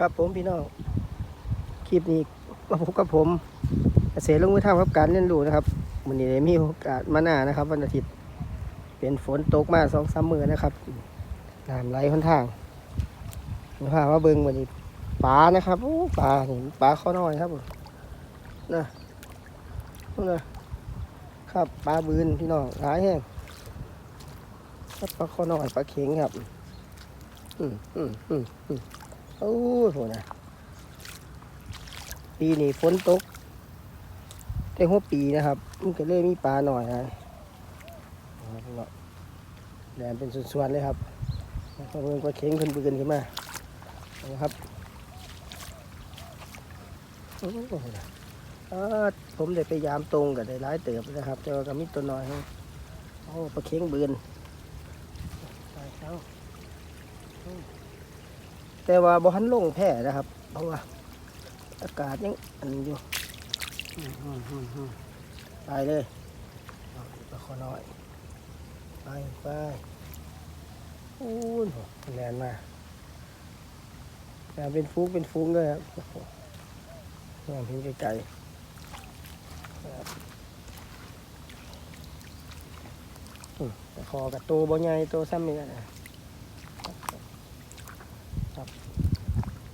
ครับผมพี่น้อง คลิปนี้มาพบกับผมเกษตรลงมือทำครับการเรียนรู้นะครับวันนี้ได้มีโอกาสมาหน้านะครับ วันอาทิตย์เป็นฝนตกมาสองสามมือนะครับน้ำไหลค่อนข้างมาพามาเบิ่งวันนี้ปลานะครับโอ้ปลาเห็นปลาข้อน้อยครับผมนะนู่นะครับปลาบืนพี่น้องร้ายแห้งปลาข้อน้อยปลาเข็งครับ อืมอืมอืมอืม โอ้โหนะปีนี้ฝนตกแต่หัวปีนะครับมันก็เลยมีปลาหน่อยนะแดนเป็นส่วนๆเลยครับแล้วก็เพิ่งก็เข็งขึ้นปืนขึ้นมานะครับโอ้โหนะผมได้ไปยามตรงกับได้ร้ายเติบนะครับแต่ว่าก็มีตัวน้อยครับโอ้ปลาเข็งบืนไปเอา แต่ว่าบ่ทันลงแพ่นะครับ เพราะว่า อากาศยังอันอยู่ไปเลยเอาปลาคอน้อย ไปไปอู้นแรงมาแรงเป็นฟุ้งเป็นฟุ้งเลยครับมองเห็นไกลๆครับอืมปลาคอกับตัวบ่ใหญ่ตัวซ้ำนี่นะ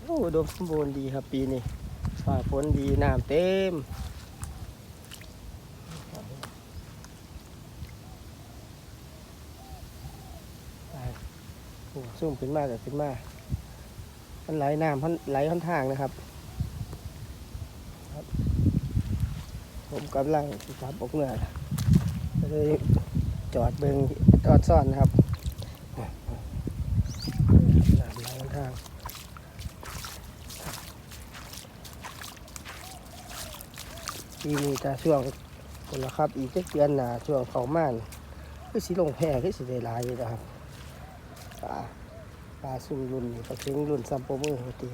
โอ้ดมสมบูรณ์ดีครับปีนี้ฟ้าฝนดีน้ำเต็มโอ้ซุ่มขึ้นมากกับขึ้นมามันไหลน้ำไหลค่อนทางนะครับ ผมกำลังสับออกเมื่อเลยจอดเบิงจอดซ่อนนะครับ ทางปีนี้จะช่วงคนละครับ อีกเดือนหนาช่วงเขาม่านคือสีลงแพร่คือสีได้ลายอยู่นะครับปลาปลาซุ่มรุ่นปลาเค็งรุ่นซัมโปมือจริง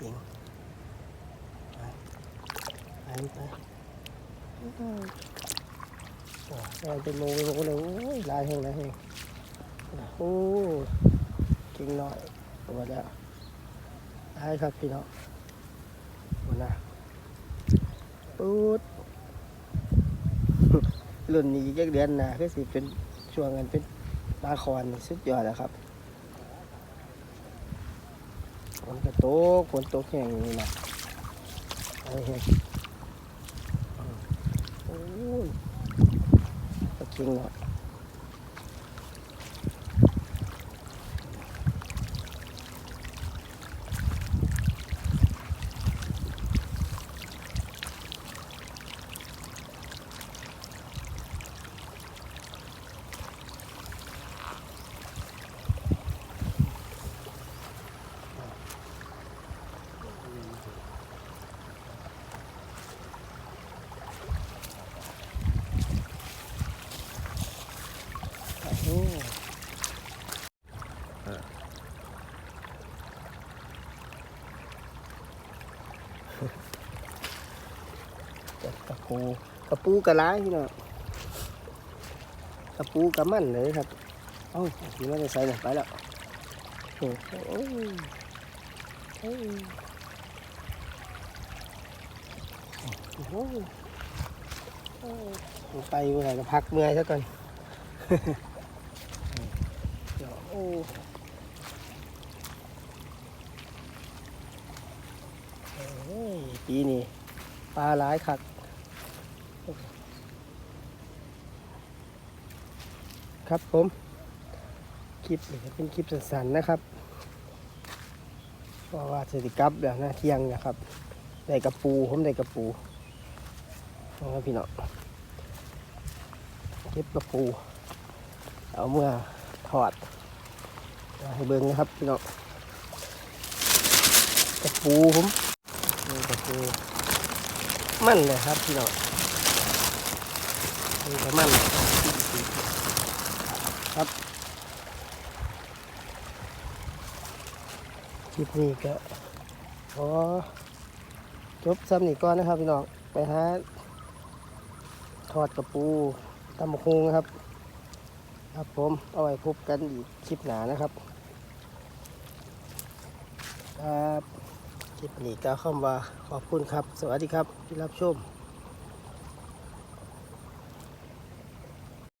จริงไปไปไปอืมโอ้ยเป็นโมเป็นโมเลยโอ้ยลายแห่งหลายแห่ง โอ้เก่งหน่อยตัวแล้วได้ครับพี่น้องหมดนะปุ๊ดรุ่นนี้อีกจักเดือนหนะคือสิเป็นช่วงกันเป็นปลาคอนสุดยอดแล้วครับฝนก็ตกฝนตกแห้งนี่นะไอ้เห็นโอ้ยตะคิงเนาะ โอ้โห จับกระปูกระปูกระล้ายพี่น้องกระปูกระมันเลยครับเอ้าพี่ว่าจะใส่หน่อยไปแล้วโอ้โหโอ้ยโหไปเมื่อไหร่ก็พักเมื่อยซะก่อนโอ้โอ้ย ปีนี้ปลาหลายคักครับผมคลิปนี้เป็นคลิปสั้นๆนะครับ เพราะว่าเสร็จกลับแล้วนะเที่ยงนะครับได้กระปูผมได้กระปูเอาละพี่น้องเก็บกระปู เอาเมื่อถอดเอาให้เบิ่งนะครับพี่น้องกระปูผม นี่กระปูมันเลยครับพี่น้องนี่ก็มันครับคลิปนี้ก็ขอจบซ้ำนี่ก่อนนะครับพี่น้องไปหาทอดกระปูตำบักฮุงนะครับ ครับผมเอาไว้พบกันอีกคลิปหนานะครับ ครับ คลิปนี้ก็เข้ามาขอบคุณครับ สวัสดีครับที่รับชม